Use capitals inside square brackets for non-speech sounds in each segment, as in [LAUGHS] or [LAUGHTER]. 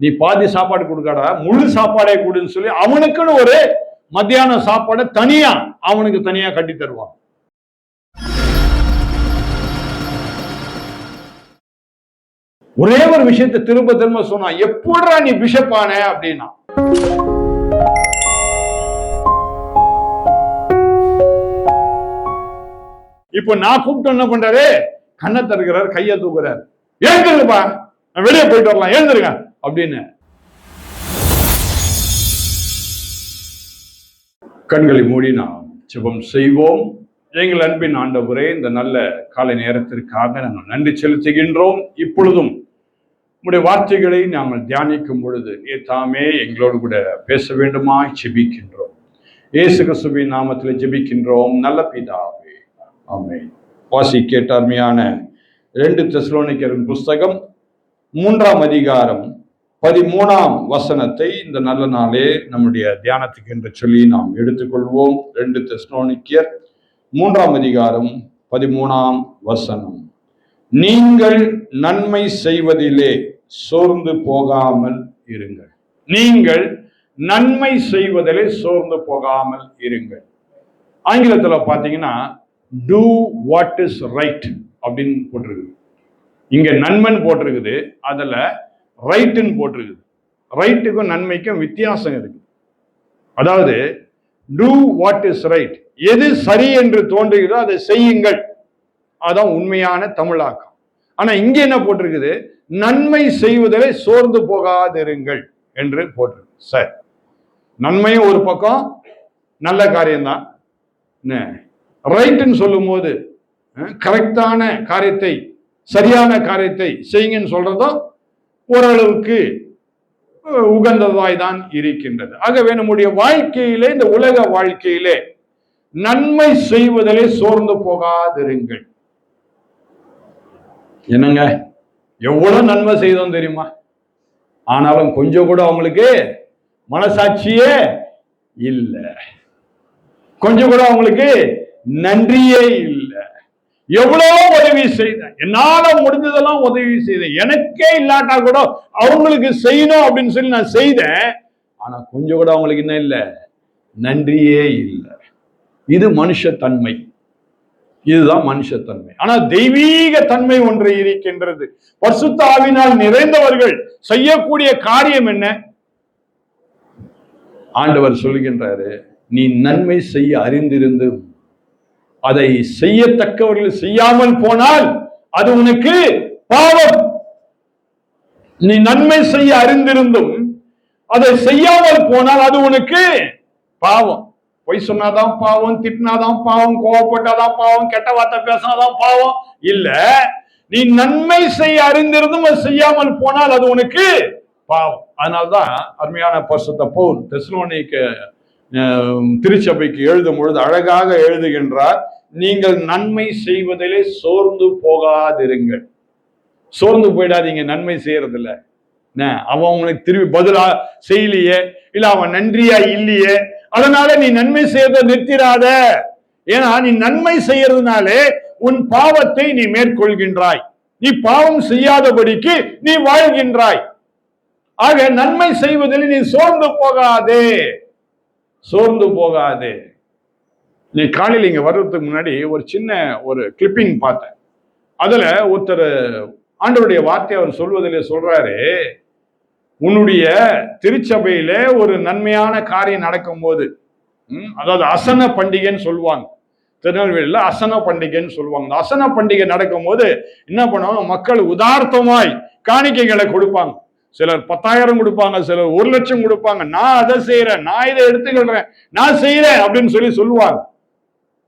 நீ பாதி சாப்பாடு கொடுக்காடா முழு சாப்பாடே கொடுன்னு சொல்லி அவனுக்குன்னு ஒரு மத்தியான சாப்பாடை தனியா அவனுக்கு தனியா கட்டி தருவான். ஒரே ஒரு விஷயத்தை திரும்ப திரும்ப சொன்னா எப்படா நீ பிஷப் ஆன அப்படின்னா? இப்போ நான் கூப்பிட்டு என்ன பண்றாரு? கண்ணை தருகிறார் கையை தூக்குறாரு. எழுந்துருப்பா வெளியே போயிட்டு வரலாம். எழுந்துருங்க. அப்படின்னு. கண்களை மூடி நாம் ஜெபம் செய்வோம். எங்கள் அன்பின் ஆண்டவரே இந்த நல்ல காலை நேரத்திற்காக நாங்கள் நன்றி செலுத்துகின்றோம். இப்பொழுதும் உடைய வார்த்தைகளை நாங்கள் தியானிக்கும் பொழுது நீ தாமே எங்களோடு கூட பேச வேண்டுமா ஜெபிக்கின்றோம். இயேசு கிறிஸ்துவின் நாமத்தில் ஜெபிக்கின்றோம். நல்ல பிதாவே ஆமே வாசி கேட்டார்மையான ரெண்டு தெஸ்லோனிக்கரின் புஸ்தகம் மூன்றாம் அதிகாரம் பதிமூணாம் வசனத்தை இந்த நல்ல நாளே நம்முடைய தியானத்துக்கு என்று சொல்லி நாம் எடுத்துக்கொள்வோம். ரெண்டு தெசலோனிக்கர் மூன்றாம் அதிகாரம் பதிமூணாம் வசனம். நீங்கள் நன்மை செய்வதிலே சோர்ந்து போகாமல் இருங்கள். நீங்கள் நன்மை செய்வதிலே சோர்ந்து போகாமல் இருங்கள். ஆங்கிலத்தில் பார்த்தீங்கன்னா டூ வாட் இஸ் ரைட் அப்படின்னு போட்டிருக்குது. இங்கே நன்மன் போட்டிருக்குது. அதில் ரைட்டுன்னு போட்டிருக்குது. ரைட்டுக்கும் நன்மைக்கும் வித்தியாசம் இருக்கு. அதாவது டூ வாட் இஸ் ரைட் எது சரி என்று தோன்றுகிறதோ அதை செய்யுங்கள். அதான் உண்மையான தமிழாக்கம். ஆனா இங்க என்ன போட்டிருக்குது? நன்மை செய்வதிலே சோர்ந்து போகாதிருங்கள் என்று போட்டிருக்கு சார். நன்மையும் ஒரு பக்கம் நல்ல காரியம்தான். ரைட்டுன்னு சொல்லும் போது கரெக்டான காரியத்தை சரியான காரியத்தை செய்யுங்கன்னு சொல்றதும் ஓரளவுக்கு உகந்ததாய் தான் இருக்கின்றது. ஆகவே நம்முடைய வாழ்க்கையிலே இந்த உலக வாழ்க்கையிலே நன்மை செய்வதிலே சோர்ந்து போகாதிருங்கள். என்னங்க? எவ்வளவு நன்மை செய்தோம் தெரியுமா? ஆனாலும் கொஞ்சம் கூட அவங்களுக்கு மனசாட்சியே இல்லை. கொஞ்சம் கூட அவங்களுக்கு நன்றியே இல்லை. எவ்வளவு உதவி செய்தேன் என்னால முடிஞ்சதெல்லாம் உதவி செய்தேன் எனக்கே இல்லாட்டா கூட அவங்களுக்கு செய்யணும் அப்படின்னு சொல்லி நான் செய்தேன். ஆனா கொஞ்சம் கூட அவங்களுக்கு என்ன இல்லை. நன்றியே இல்லை. இது மனுஷத்தன்மை. இதுதான் மனுஷத்தன்மை. ஆனா தெய்வீக தன்மை ஒன்று இருக்கின்றது. பசுத்தாவினால் நிறைந்தவர்கள் செய்யக்கூடிய காரியம் என்ன? ஆண்டவர் சொல்கின்றாரு நீ நன்மை செய்ய அறிந்திருந்து அதை செய்யத்தக்கவர்கள் செய்யாமல் போனால் அது உனக்கு பாவம். நீ நன்மை செய்ய அறிந்திருந்தும் அதை செய்யாமல் போனால் அது உனக்கு பாவம். பொய் சொன்னாதான் பாவம் திட்டினாதான் பாவம் கோவப்பட்டாதான் பாவம் கெட்ட வார்த்தை பேசினாதான் பாவம். இல்ல நீ நன்மை செய்ய அறிந்திருந்தும் அது செய்யாமல் போனால் அது உனக்கு பாவம். அதனால்தான் அருமையான பரிசுத்த போல் தெஸ்லோனிக்கு திருச்சபைக்கு எழுதும் பொழுது அழகாக எழுதுகின்றார். நீங்கள் நன்மை செய்வதிலே சோர்ந்து போகாதிருங்கள். சோர்ந்து போயிடாதீங்க நன்மை செய்யறதில்ல. அவன் உங்களுக்கு திரும்பி பதிலா செய்யலையே இல்ல அவன் நன்றியா இல்லையே அதனால நீ நன்மை செய்யறத நிறுத்திடாத. ஏன்னா நீ நன்மை செய்யறதுனாலே உன் பாவத்தை நீ மேற்கொள்கின்றாய். நீ பாவம் செய்யாதபடிக்கு நீ வாழ்கின்றாய். ஆக நன்மை செய்வதில் நீ சோர்ந்து போகாதே. சோர்ந்து போகாதே. நீ காலையில் இங்கே வர்றதுக்கு முன்னாடி ஒரு சின்ன ஒரு கிளிப்பிங் பார்த்தேன். அதில் ஒருத்தர் ஆண்டவருடைய வார்த்தை அவர் சொல்வதிலே சொல்கிறாரு உன்னுடைய திருச்சபையில ஒரு நன்மையான காரியம் நடக்கும்போது ம், அதாவது அசன பண்டிகைன்னு சொல்லுவாங்க. திருநெல்வேலியில் அசன பண்டிகைன்னு சொல்லுவாங்க. இந்த அசன பண்டிகை நடக்கும்போது என்ன பண்ணுவாங்க? மக்கள் உதார்த்தமாய் காணிக்கைகளை கொடுப்பாங்க. சிலர் பத்தாயிரம் கொடுப்பாங்க சிலர் ஒரு லட்சம் கொடுப்பாங்க. நான் அதை செய்யறேன் நான் இதை எடுத்துக்கிறேன் நான் செய்யறேன் அப்படின்னு சொல்லி சொல்லுவாங்க.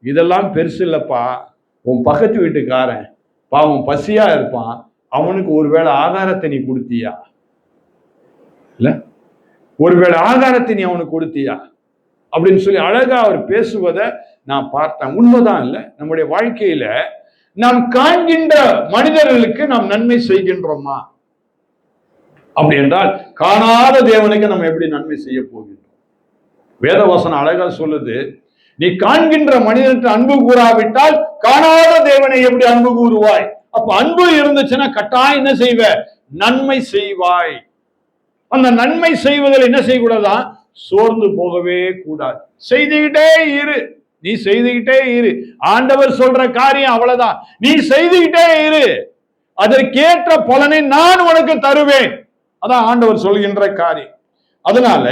இதெல்லாம் பெருசு இல்லப்பா. உன் பக்கத்து வீட்டுக்காரன் பாவம் பசியா இருப்பான். அவனுக்கு ஒருவேளை ஆகாரத்தை நீ கொடுத்தியா? இல்ல? ஒருவேளை ஆகாரத்தை நீ அவனுக்கு கொடுத்தியா? அப்படின்னு சொல்லி அழகா அவர் பேசுவதை நான் பார்த்தேன். உண்மைதான் இல்லை. நம்முடைய வாழ்க்கையில நாம் காண்கின்ற மனிதர்களுக்கு நாம் நன்மை செய்கின்றோமா? அப்படி என்றால் காணாத தேவனுக்கு நம்ம எப்படி நன்மை செய்ய போகின்றோம்? வேதவசனம் அழகா சொல்லுது நீ காண்கின்ற மனிதனுக்கு அன்பு கூறாவிட்டால் காணாத தேவனை எப்படி அன்பு கூறுவாய்? அப்ப அன்பு இருந்துச்சுன்னா கட்டாயம் என்ன செய்வ? நன்மை செய்வாய். அந்த நன்மை செய்வதில் என்ன செய்யக்கூடாதா? சோர்ந்து போகவே கூடாது. செய்துகிட்டே இரு. நீ செய்துகிட்டே இரு. ஆண்டவர் சொல்ற காரியம் அவ்வளவுதான். நீ செய்துகிட்டே இரு. அதற்கேற்ற பலனை நான் உனக்கு தருவேன். அதான் ஆண்டவர் சொல்கின்ற காரியம். அதனால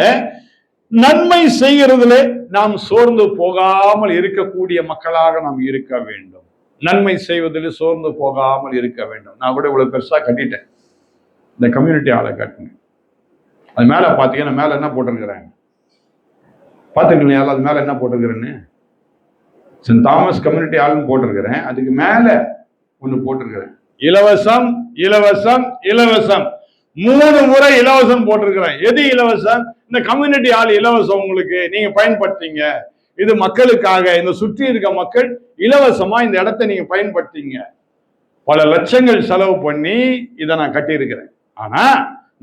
நன்மை செய்கிறதுல நாம் சோர்ந்து போகாமல் இருக்கக்கூடிய மக்களாக நாம் இருக்க வேண்டும். நன்மை செய்வதில் சோர்ந்து போகாமல் இருக்க வேண்டும். நான் கூட இவ்வளவு பெருசா கட்டிட்டேன். இந்த கம்யூனிட்டி ஆளை கட்டினேன் அது மேல பாத்தீங்கன்னா மேல என்ன போட்டிருக்கிறேன் பார்த்துருக்கீங்களா அது மேல என்ன போட்டிருக்கிறேன்னு? சென்ட் தாமஸ் கம்யூனிட்டி ஆளுன்னு போட்டிருக்கிறேன். அதுக்கு மேல ஒன்று போட்டிருக்கிறேன். இலவசம் இலவசம் இலவசம். மூணு முறை இலவசம் போட்டிருக்கிறேன். எது இலவசம்? இந்த கம்யூனிட்டி ஆள் இலவசம் உங்களுக்கு நீங்க பயன்படுத்திங்க இது மக்களுக்காக இந்த சுற்றி இருக்க மக்கள் இலவசமா இந்த இடத்தை நீங்க பயன்படுத்திங்க பல லட்சங்கள் செலவு பண்ணி இதை நான் கட்டியிருக்கிறேன். ஆனா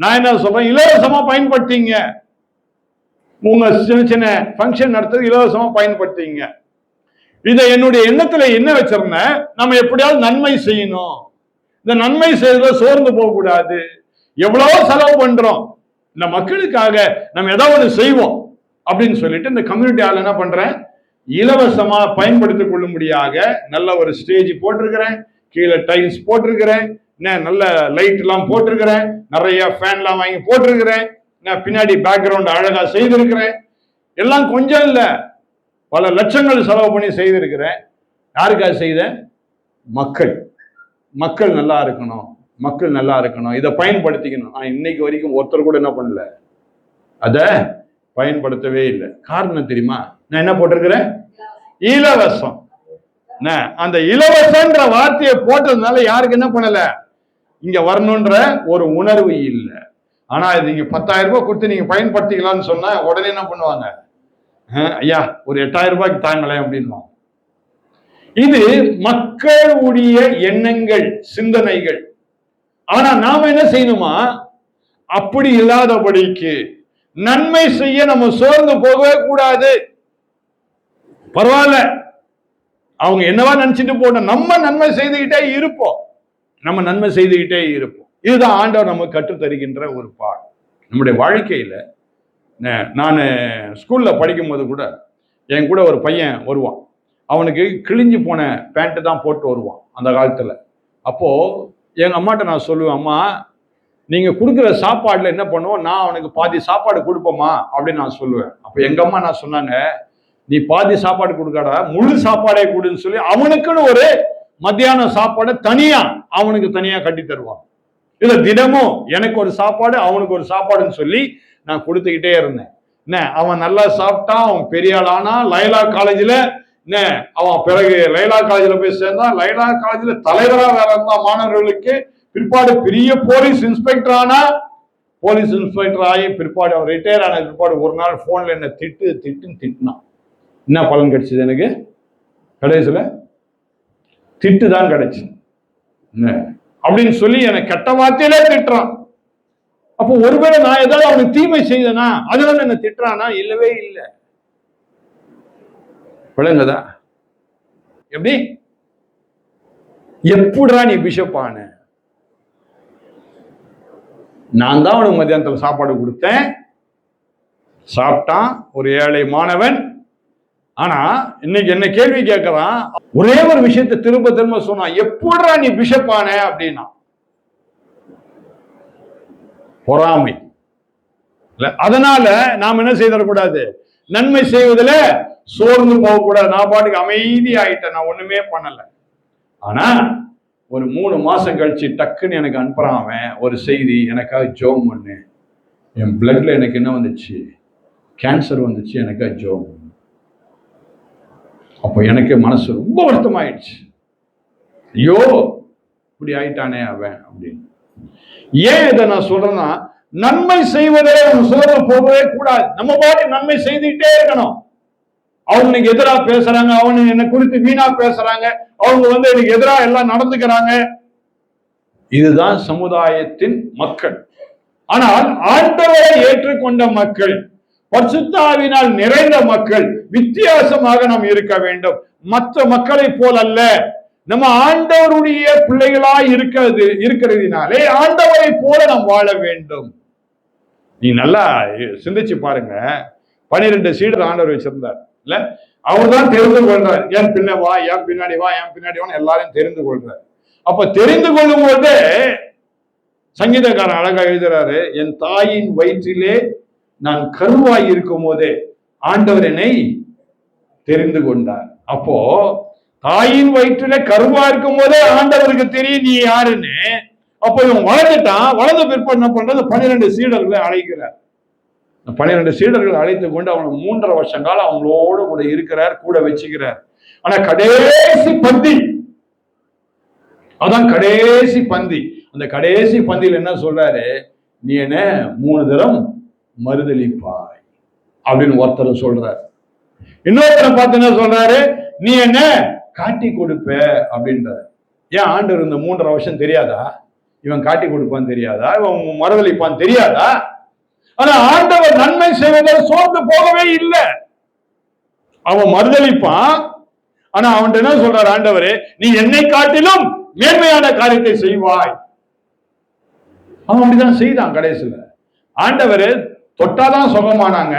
நான் என்ன சொல்றேன்? இலவசமா பயன்படுத்திங்க உங்க சின்ன சின்ன ஃபங்க்ஷன் நடத்துறது இலவசமா பயன்படுத்திங்க இதை என்னுடைய எண்ணத்துல என்ன வச்சிருந்தேன்? நம்ம எப்படியாவது நன்மை செய்யணும். இந்த நன்மை செய்யறத சோர்ந்து போகக்கூடாது. எவ்வளவோ செலவு பண்றோம். இந்த மக்களுக்காக நம்ம ஏதாவது ஒன்று செய்வோம் அப்படின்னு சொல்லிட்டு இந்த கம்யூனிட்டி ஆள் என்ன பண்றேன்? இலவசமா பயன்படுத்திக் கொள்ளும்படியாக நல்ல ஒரு ஸ்டேஜ் போட்டிருக்கிறேன். கீழே டைல்ஸ் போட்டிருக்கிறேன். என்ன நல்ல லைட் எல்லாம் போட்டிருக்கிறேன். நிறைய ஃபேன்லாம் வாங்கி போட்டிருக்கிறேன். நான் பின்னாடி பேக்ரவுண்ட் அழகா செய்திருக்கிறேன். எல்லாம் கொஞ்சம் இல்லை. பல லட்சங்கள் செலவு பண்ணி செய்திருக்கிறேன். யாருக்காக செய்தேன்? மக்கள். மக்கள் நல்லா இருக்கணும். மக்கள் நல்லா இருக்கணும். இதை பயன்படுத்திக்கணும். நான் இன்னைக்கு வரைக்கும் ஒருத்தர் கூட என்ன பண்ணல? அதை பயன்படுத்தவே இல்லை. காரணம் தெரியுமா? நான் என்ன போட்டிருக்கிறேன்? இலவசம். என்ன, அந்த இலவசன்ற வார்த்தையை போட்டதுனால யாருக்கு என்ன பண்ணல? இங்க வரணுன்ற ஒரு உணர்வு இல்லை. ஆனா இது நீங்க பத்தாயிரம் ரூபாய் கொடுத்து நீங்க பயன்படுத்திக்கலாம்னு சொன்னா உடனே என்ன பண்ணுவாங்க? ஐயா ஒரு எட்டாயிரம் ரூபாய்க்கு தாங்களேன் அப்படின்வாங்க இது மக்களுடைய எண்ணங்கள் சிந்தனைகள். ஆனா நாம என்ன செய்யணுமா? அப்படி இல்லாதபடிக்கு நன்மை செய்ய நம்ம சோர்ந்து போகவே கூடாது. பரவாயில்ல. அவங்க என்னவா நினைச்சிட்டு போட்டோம் நம்ம நன்மை செய்துகிட்டே இருப்போம். நம்ம நன்மை செய்துகிட்டே இருப்போம். இதுதான் ஆண்டவர் நமக்கு கற்றுத்தருகின்ற ஒரு பாடம் நம்முடைய வாழ்க்கையில நான் ஸ்கூல்ல படிக்கும்போது கூட என் கூட ஒரு பையன் வருவான். அவனுக்கு கிழிஞ்சு போன பேண்ட்டு தான் போட்டு வருவான் அந்த காலத்துல. அப்போ எங்கள் அம்மாட்ட நான் சொல்லுவேன் அம்மா நீங்கள் கொடுக்குற சாப்பாடில் என்ன பண்ணுவோம்? நான் அவனுக்கு பாதி சாப்பாடு கொடுப்போமா அப்படின்னு நான் சொல்லுவேன். அப்போ எங்கள் அம்மா நான் சொன்னாங்க நீ பாதி சாப்பாடு கொடுக்காடா முழு சாப்பாடே கொடுன்னு சொல்லி அவனுக்குன்னு ஒரு மத்தியான சாப்பாடை தனியாக அவனுக்கு தனியாக கட்டி தருவான். இல்லை தினமும் எனக்கு ஒரு சாப்பாடு அவனுக்கு ஒரு சாப்பாடுன்னு சொல்லி நான் கொடுத்துக்கிட்டே இருந்தேன். என்ன அவன் நல்லா சாப்பிட்டான் அவன் பெரிய ஆளானா லைலா காலேஜில் என்ன? அவன் பிறகு லைலா காலேஜில் போய் சேர்ந்தான் லைலா காலேஜில் தலைவராக வேற இருந்தான் மாணவர்களுக்கு பிற்பாடு பெரிய போலீஸ் இன்ஸ்பெக்டர் ஆனா போலீஸ் இன்ஸ்பெக்டர் ஆகி பிற்பாடு அவன் ரிட்டையர் ஆன பிற்பாடு ஒரு நாள் ஃபோனில் என்ன திட்டு திட்டுன்னு திட்டினான். என்ன பலன் கிடைச்சது எனக்கு? கடைசியில் திட்டு தான் கிடைச்சு. என்ன? அப்படின்னு சொல்லி எனக்கு கெட்ட வார்த்தையிலே திட்டுறான். அப்போ ஒருவேளை நான் ஏதாவது அவனுக்கு தீமை செய்தனா? அதனால என்ன திட்டுறானா? இல்லவே இல்லை. விளங்குதா? எப்படி? எப்படா நீ பிஷப் ஆன? நான் தான் உனக்கு மத்தியானத்தில் சாப்பாடு கொடுத்தேன். சாப்பிட்டான் ஒரு ஏழை மாணவன். ஆனா இன்னைக்கு என்ன கேள்வி கேட்கறான்? ஒரே ஒரு விஷயத்தை திரும்ப திரும்ப சொன்னான். எப்படா நீ பிஷப் ஆன அப்படின்னா? பொறாமை. அதனால நாம் என்ன செய்திடக்கூடாது? நன்மை செய்வதில் சோர்ந்து போகக்கூடாது நான் பாட்டுக்கு அமைதி ஆயிட்டேன் நான் ஒண்ணுமே பண்ணல. ஆனா ஒரு மூணு மாசம் கழிச்சு டக்குன்னு எனக்கு அனுப்புறான் அவன் ஒரு செய்தி எனக்காக ஜோம் பண்ணு. என் பிளட்ல எனக்கு என்ன வந்துச்சு? கேன்சர் வந்துச்சு எனக்காக ஜோம் பண்ணு. அப்போ எனக்கு மனசு ரொம்ப வருத்தமாயிடுச்சு. ஐயோ இப்படி ஆயிட்டானே அவன் அப்படின்னு. ஏன் இதை நான் சொல்றேன்னா நன்மை செய்வதே உன் சோதனை போகவே கூடாது. நம்ம பாட்டு நன்மை செய்துக்கிட்டே இருக்கணும். அவனுக்கு எதிரா பேசுறாங்க அவனு என்னை குறித்து வீணா பேசுறாங்க அவங்க வந்து எனக்கு எதிரா எல்லாம் நடந்துக்கிறாங்க. இதுதான் சமுதாயத்தின் மக்கள். ஆனால் ஆண்டவரை ஏற்றுக்கொண்ட மக்கள் பரிசுத்தாவினால் நிறைந்த மக்கள் வித்தியாசமாக நாம் இருக்க வேண்டும். மற்ற மக்களை போல் அல்ல. நம்ம ஆண்டவருடைய பிள்ளைகளாய் இருக்கிறது இருக்கிறதுனாலே ஆண்டவரை போல நாம் வாழ வேண்டும். நீ நல்லா சிந்திச்சு பாருங்க. பனிரெண்டு சீடர் ஆண்டவர் வச்சிருந்தார். இல்ல? அவர் தான் தெரிந்து கொள்றார். ஏன் பின்ன வா ஏன் பின்னாடி வா ஏன் பின்னாடி வா எல்லாரையும் தெரிந்து கொள்றார். அப்ப தெரிந்து கொள்ளும் போது சங்கீதக்காரன் அழகா எழுதுறாரு என் தாயின் வயிற்றிலே நான் கருவாய் இருக்கும் போதே ஆண்டவர் என்னை தெரிந்து கொண்டார். அப்போ தாயின் வயிற்றுல கருவா இருக்கும் போதே ஆண்டவருக்கு தெரியும் நீ யாருன்னு? அப்போ இவன் வளர்ந்துட்டான் வளர்ந்த பிற்பாடு என்ன பண்றது பன்னிரெண்டு சீடர்களை அழைக்கிறார். பன்னிரெண்டு சீடர்கள் அழைத்து கொண்டு அவனை மூன்றரை வருஷம் காலம் அவங்களோட கூட இருக்கிறார் கூட வச்சுக்கிறார். ஆனா கடைசி பந்தி. அதான் கடைசி பந்தி. அந்த கடைசி பந்தியில் என்ன சொல்றாரு? நீ என்ன மூணு தரம் மறுதளிப்பாய் அப்படின்னு ஒருத்தர் சொல்றார். இன்னொருத்தர் பார்த்து என்ன சொல்றாரு? நீ என்ன காட்டி கொடுப்ப அப்படின்றார். ஏன் ஆண்டு இருந்த மூன்றரை வருஷம் தெரியாதா? இவன் காட்டி கொடுப்பான்னு தெரியாதா? இவன் மறுதளிப்பான்னு தெரியாதா? ஆனா ஆண்டவர் நன்மை செய்வதில் சோர்ந்து போகவே இல்லை. அவன் மறுதளிப்பான் ஆனா அவன் என்ன சொல்றார் ஆண்டவரே நீ என்னை காட்டிலும் மேன்மையான காரியத்தை செய்வாய். அவன் அப்படிதான் செய்தான் கடைசியில. ஆண்டவர் தொட்டாதான் சுகமானாங்க.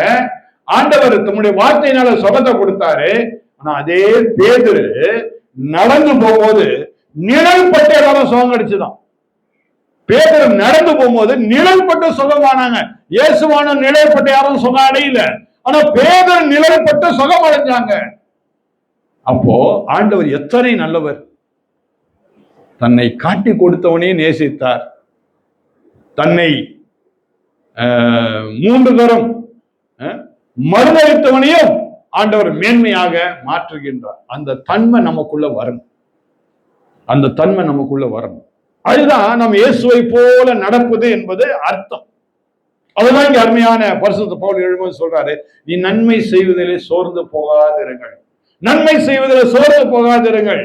ஆண்டவர் தம்முடைய வார்த்தையினால சுகத்தை கொடுத்தாரு. ஆனா அதே பேதுரு நடந்து போகும்போது நிழல் பட்டு எல்லாரும் சுகம் கிடைச்சுதான் பேதர் நடந்து போகும்போது நிழல்பட்டு சுகமானாங்க இயேசுவான நிழல்பட்டு யாரும் சுகம் அடையல. ஆனா பேதர் நிழல் பட்டு சுகம் அடைஞ்சாங்க. அப்போ ஆண்டவர் எத்தனை நல்லவர். தன்னை காட்டி கொடுத்தவனே நேசித்தார். தன்னை மூன்று தரம் மறுதளித்தவனையும் ஆண்டவர் மேன்மையாக மாற்றுகின்றார். அந்த தன்மை நமக்குள்ள வரணும். அந்த தன்மை நமக்குள்ள வரணும். அதுதான் நம்ம இயேசுவை போல நடப்பது என்பது அர்த்தம். அதுதான் இங்க அருமையான பரிசுத்த பவுல் எழுபது சொல்றாரு நீ நன்மை செய்வதிலே சோர்ந்து போகாதிருங்கள். நன்மை செய்வதில் சோர்ந்து போகாதிருங்கள்.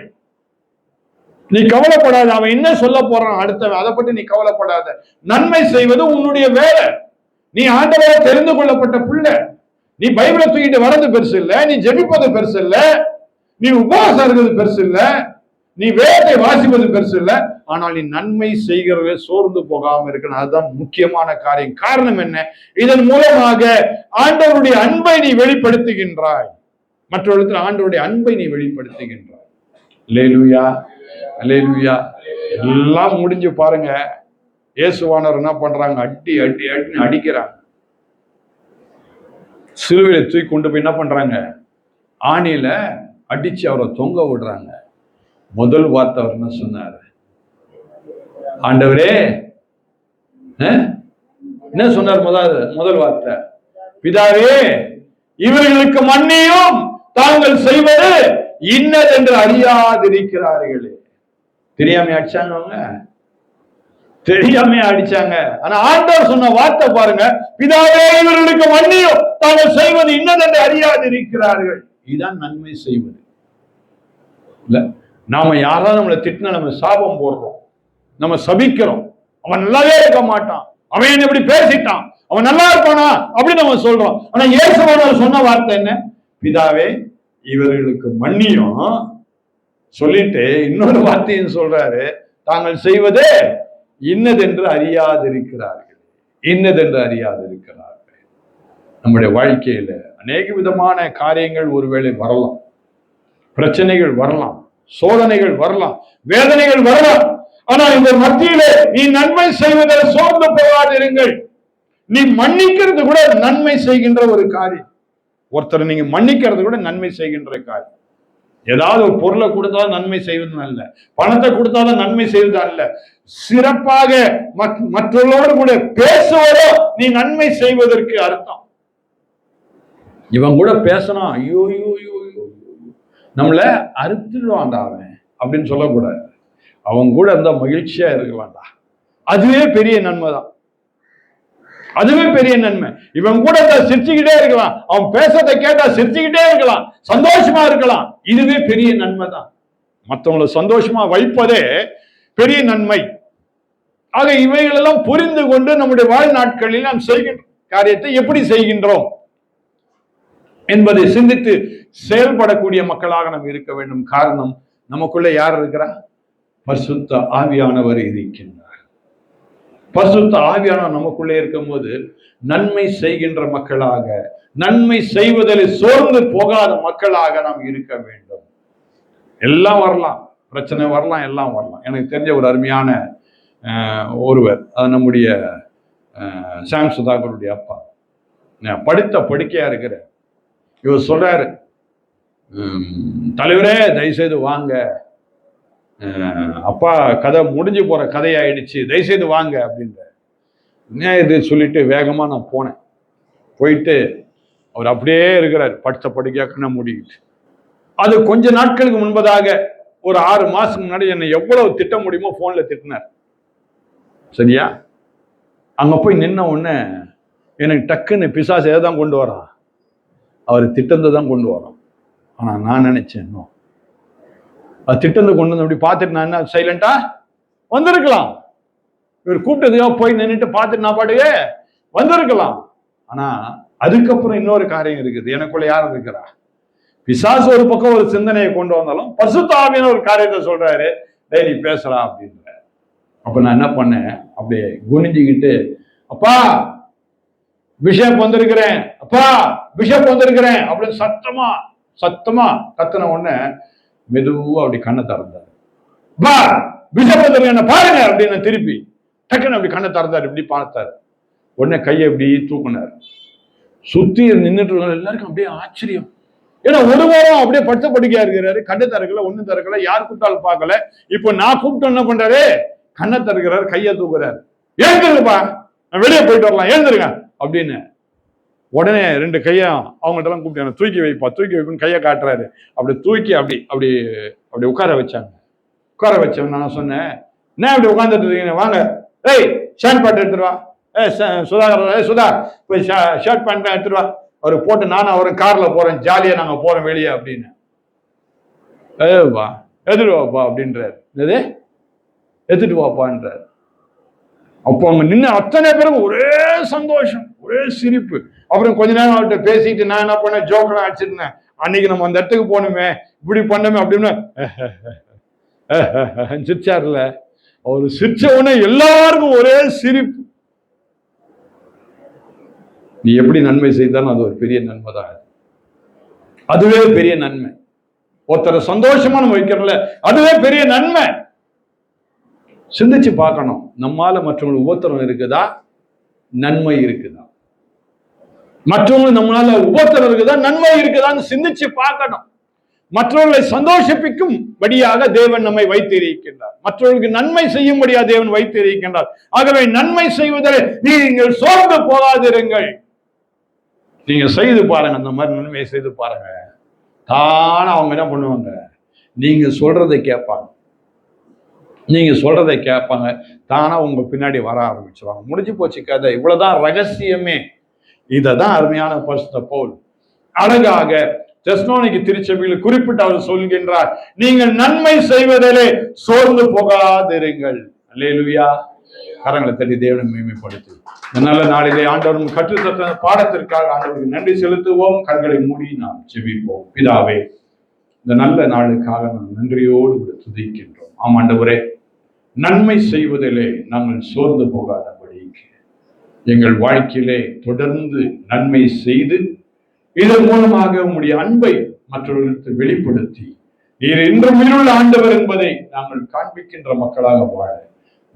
நீ கவலைப்படாத அவன் என்ன சொல்ல போறான் அடுத்தவன் அதை பற்றி நீ கவலைப்படாத. நன்மை செய்வது உன்னுடைய வேலை. நீ ஆண்டவரை தெரிந்து கொள்ளப்பட்ட பிள்ளை. நீ பைபிளை தூக்கிட்டு வரது பெருசு இல்ல நீ ஜெபிப்பது பெருசு இல்ல நீ உபவாசம் இருக்கிறது பெருசு இல்ல நீ வேதத்தை வாசிப்பது பெருசு இல்ல ஆனால் நீ நன்மை செய்கிறத சோர்ந்து போகாம இருக்கணும். அதுதான் முக்கியமான காரியம். காரணம் என்ன? இதன் மூலமாக ஆண்டவருடைய அன்பை நீ வெளிப்படுத்துகின்றாய். மற்றவர்களுக்கு ஆண்டவருடைய அன்பை நீ வெளிப்படுத்துகின்றாய். லேலுயா லேலுயா எல்லாம் முடிஞ்சு பாருங்க. இயேசுவானவர் என்ன பண்றாங்க? அடி அடி அடி அடிக்கிறாங்க. சிலுவையில தூக்கி கொண்டு போய் என்ன பண்றாங்க? ஆணியில அடிச்சு அவரை தொங்க விடுறாங்க. முதல் வார்த்தை அவர் என்ன சொன்னார்? ஆண்டவரே என்ன சொன்னார் முதல் முதல் வார்த்தை? பிதாவே இவர்களுக்கு மன்னியும் தாங்கள் செய்வது இன்னதென்று அறியாதிருக்கிறார்களே. தெரியாம அடிச்சாங்க அவங்க? தெரியாம அடிச்சாங்க. ஆனா ஆண்டவர் சொன்ன வார்த்தை பாருங்க பிதாவே இவர்களுக்கு மன்னியும் தாங்கள் செய்வது இன்னது என்று அறியாதிருக்கிறார்கள். இதுதான் நன்மை செய்வது. இல்ல நாம யாராவது நம்மளை திட்டினா நம்ம சாபம் போடுறோம். நம்ம சபிக்கிறோம். அவன் நல்லாவே இருக்க மாட்டான். அவன் எப்படி பேசிட்டான். அவன் நல்லா இருப்பானா? அப்படின்னு நம்ம சொல்றோம். ஆனா இயேசுவானவர் சொன்ன வார்த்தை என்ன? பிதாவே இவர்களுக்கு மன்னியும். சொல்லிட்டு இன்னொரு வார்த்தையும் சொல்றாரு. தாங்கள் செய்வது இன்னதென்று அறியாதிருக்கிறார்கள். இன்னதென்று அறியாதிருக்கிறார்கள். நம்முடைய வாழ்க்கையில அநேக விதமான காரியங்கள் ஒருவேளை வரலாம். பிரச்சனைகள் வரலாம். சோதனைகள் வரலாம். வேதனைகள் வரலாம். ஆனா இந்த மத்தியிலே நீ நன்மை செய்வதில் சோர்ந்து போகாதிருங்கள். நீ மன்னிக்கிறது கூட நன்மை செய்கின்ற ஒரு காரியம். ஒருத்தர் நீங்க மன்னிக்கிறது கூட நன்மை செய்கின்ற காரியம். ஏதாவது ஒரு பொருளை கொடுத்தா நன்மை செய்வது அல்ல. பணத்தை கொடுத்தாலும் நன்மை செய்வது அல்ல. சிறப்பாக மற்றவர்களோடு கூட பேசுவதோ நீ நன்மை செய்வதற்கு அர்த்தம். இவன் கூட பேசணும் ஐயோ ஐயோ ஐயோ. நம்மள அறுத்துடுவான்டா அவன் அப்படின்னு சொல்லக்கூடாது. அவன் கூட அந்த மகிழ்ச்சியாக இருக்க இருக்கலாம்டா அதுவே பெரிய நன்மை தான். அதுவே பெரிய நன்மை. இவன் கூட சிரிச்சுக்கிட்டே இருக்கலாம். அவன் பேசுறதை கேட்டா சிரிச்சுக்கிட்டே இருக்கலாம். சந்தோஷமா இருக்கலாம். இதுவே பெரிய நன்மை தான். மற்றவங்களை சந்தோஷமா வைப்பதே பெரிய நன்மை. ஆக இவைகளெல்லாம் புரிந்து கொண்டு நம்முடைய வாழ்நாட்களில் நாம் செய்கின்ற காரியத்தை எப்படி செய்கின்றோம் என்பதை சிந்தித்து செயல்படக்கூடிய மக்களாக நாம் இருக்க வேண்டும். காரணம் நமக்குள்ள யார் இருக்கிறா? பரிசுத்த ஆவியானவர் இருக்கின்றார். பரிசுத்த ஆவியானவர் நமக்குள்ளே இருக்கும்போது நன்மை செய்கின்ற மக்களாக நன்மை செய்வதில் சோர்ந்து போகாத மக்களாக நாம் இருக்க வேண்டும். எல்லாம் வரலாம். பிரச்சனை வரலாம் எல்லாம் வரலாம். எனக்கு தெரிஞ்ச ஒரு அருமையான ஒருவர் அது நம்முடைய சாம் சுதாகருடைய அப்பா. நான் படித்த படிக்கையா இருக்கிற இவர் சொல்றாரு தலைவரே தயவுசெய்து வாங்க. அப்பா கதை முடிஞ்சு போற கதையாயிடுச்சு. தயவுசெய்து வாங்க அப்படின்ற என்ன இது சொல்லிட்டு வேகமா நான் போனேன். போயிட்டு அவர் அப்படியே இருக்கிறார். படுத்த படுக்கையா கண்ணை மூடிக்கிட்டு. அது கொஞ்ச நாட்களுக்கு முன்பதாக ஒரு ஆறு மாசத்துக்கு முன்னாடி என்னை எவ்வளவு திட்ட முடியுமோ போன்ல திட்டினார். சரியா? அங்க போய் நின்ன உடனே எனக்கு டக்குன்னு பிசாசு எதை தான் கொண்டு வரான்? அவர் திட்டத்தை தான் கொண்டு வரோம் ஆனா நான் நினைச்சேன் இன்னும் அது திட்டத்தை கொண்டு வந்து அப்படி பார்த்துட்டு நான் என்ன சைலண்டா வந்திருக்கலாம். இவர் கூப்பிட்டதுக்காக போய் நின்றுட்டு பார்த்துட்டு நான் பாட்டுக்கு வந்திருக்கலாம். ஆனா அதுக்கப்புறம் இன்னொரு காரியம் இருக்குது. எனக்குள்ள யார் இருக்கிறா? பிசாசு ஒரு பக்கம் ஒரு சிந்தனையை கொண்டு வந்தாலும் பசுத்தாவின்னு ஒரு காரியத்தை சொல்றாரு. டேய் நீ பேசலாம் அப்படின்ற அப்ப நான் என்ன பண்ணேன்? அப்படியே குனிஞ்சுக்கிட்டு அப்பா பிஷப் வந்திருக்கிறேன். அப்பா பிஷப் வந்திருக்கிறேன். அப்படின்னு சத்தமா சத்தமா கத்துன உடனே மெதுவாக அப்படி கண்ணை திறந்தாரு. பா பிஷப் என்ன பாருங்க அப்படின்னு திருப்பி டக்குன்னு அப்படி கண்ணை திறந்தாரு இப்படி பார்த்தாரு. உடனே கையை இப்படி தூக்குனாரு. சுத்தி நின்றுட்டு இருக்க எல்லாருக்கும் அப்படியே ஆச்சரியம். ஏன்னா ஒரு வாரம் அப்படியே படுத்த படுக்கையா இருக்கிறாரு கண்ணை திறக்கல ஒன்றும் திறக்கல யார் கூப்பிட்டாலும் பார்க்கல. இப்போ நான் கூப்பிட்டு என்ன பண்றாரு? கண்ணை திறக்கிறாரு கையை தூக்குறாரு. எழுந்துருப்பா நான் வெளியே போயிட்டு வரலாம் எழுந்துருங்க அப்படின்னு உடனே ரெண்டு கையும் அவங்கள்ட்டலாம் கூப்பிட்டு தூக்கி வைப்பா தூக்கி வைப்புன்னு கையை காட்டுறாரு. அப்படி தூக்கி அப்படி அப்படி அப்படி உட்கார வச்சாங்க. உட்கார வச்சவன் நான் சொன்னேன் என்ன அப்படி உட்காந்துட்டு இருக்கீங்க? வாங்க. ஏய் ஷர்ட் பேண்ட் எடுத்துருவா வா. ஏ சுதாகர் ஏ சுதா போய் ஷர்ட் பேண்ட் எடுத்துருவா வா. அவர் போட்டு நானும் அவரும் காரில் போகிறேன் ஜாலியாக நாங்கள் போகிறோம் வெளியே அப்படின்னு. ஏப்பா வா எடுத்துட்டு வாப்பா அப்படின்றாரு. என்னது? எடுத்துட்டு வாப்பான்றாரு. அப்போ அவங்க நின்று அத்தனை பேரும் ஒரே சந்தோஷம். ஒரே சிரிப்பு. அப்புறம் கொஞ்ச நேரம் அவர்கிட்ட பேசிட்டு நான் என்ன பண்ணேன்? ஜோக்கெல்லாம் அடிச்சிருந்தேன். அன்னைக்கு நம்ம அந்த இடத்துக்கு போகணுமே இப்படி பண்ணமே அப்படின்னு [LAUGHS] சிரிச்சார்ல அவர் சிரிச்ச உடனே எல்லாருக்கும் ஒரே சிரிப்பு. நீ எப்படி நன்மை செய்தாலும் அது ஒரு பெரிய நன்மை தான் அதுவே பெரிய நன்மை. ஒருத்தரை சந்தோஷமா நம்ம வைக்கிறோம்ல அதுவே பெரிய நன்மை. சிந்திச்சு பார்க்கணும். நம்மால மற்றவங்களுக்கு உபத்திரம் இருக்குதா? நன்மை இருக்குதா? மற்றவங்களுக்கு நம்மளால உபத்திரம் நன்மை இருக்குதான்னு சிந்திச்சு பார்க்கணும். மற்றவர்களை சந்தோஷிப்பிக்கும் படியாக தேவன் நம்மை வைத்திருக்கின்றார். மற்றவர்களுக்கு நன்மை செய்யும்படியா தேவன் வைத்திருக்கின்றார். ஆகவே நன்மை செய்வதில் நீங்கள் சோர்ந்து போகாதிருங்கள். நீங்க செய்து பாருங்க அந்த மாதிரி நன்மையை செய்து பாருங்க. தானே அவங்க என்ன பண்ணுவாங்க? நீங்க சொல்றதை கேட்பாங்க. நீங்க சொல்றதை கேட்பாங்க. தானா உங்க பின்னாடி வர ஆரம்பிச்சிருவாங்க. முடிஞ்சு போச்சு கதை. இவ்வளவுதான் ரகசியமே. இதை தான் அருமையான பரிசுத்த போல் அழகாக தெஸ்னோனிக்கு திருச்சபையில் குறிப்பிட்டு அவர் சொல்கின்றார் நீங்கள் நன்மை செய்வதிலே சோர்ந்து போகாதிருங்கள். அல்லேலுவியா கரங்களை தட்டி தேவனை மேம்படுத்தி நல்ல நாளிலே ஆண்டவரும் கற்றுத்த பாடத்திற்காக ஆண்டவருக்கு நன்றி செலுத்துவோம். கண்களை மூடி நாம் செவிப்போம் பிதாவே இந்த நல்ல நாளுக்காக நாம் நன்றியோடு துதிக்கின்றோம். ஆமாண்டவரே நன்மை செய்வதிலே நாங்கள் சோர்ந்து போகாத எங்கள் வாழ்க்கையிலே தொடர்ந்து நன்மை செய்து இதன் மூலமாக உங்களுடைய அன்பை மற்றவர்களுக்கு வெளிப்படுத்தி நீர் இன்றும் உயிருள்ள ஆண்டவர் என்பதை நாங்கள் காண்பிக்கின்ற மக்களாக வாழ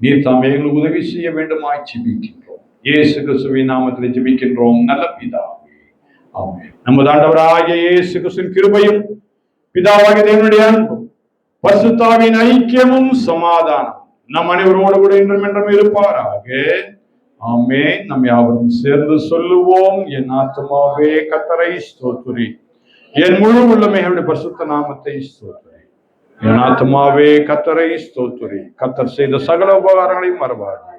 நீர் தாம் எங்களுக்கு உதவி செய்ய வேண்டுமாய் ஜிபிக்கின்றோம். இயேசு கிறிஸ்துவின் நாமத்தில் ஜிபிக்கின்றோம். நல்ல பிதாவே. ஆமே நமது ஆண்டவராகிய இயேசு கிறிஸ்துவின் கிருபையும் பிதாவாக தேவனுடைய அன்பும் பசுத்தாவின் ஐக்கியமும் சமாதானம் நம் அனைவரோடு கூட இன்றும் என்றும் இருப்பாராக. ஆமே நம் யாவரும் சேர்ந்து சொல்லுவோம். என் ஆத்மாவே கத்தரை ஸ்தோத்துரி என் முழு உள்ளமைகளுடைய பரிசுத்த நாமத்தை ஸ்தோத்துரி என் ஆத்மாவே கத்தரை ஸ்தோத்துரி கத்தர் செய்த சகல உபகாரங்களையும் மறவாது.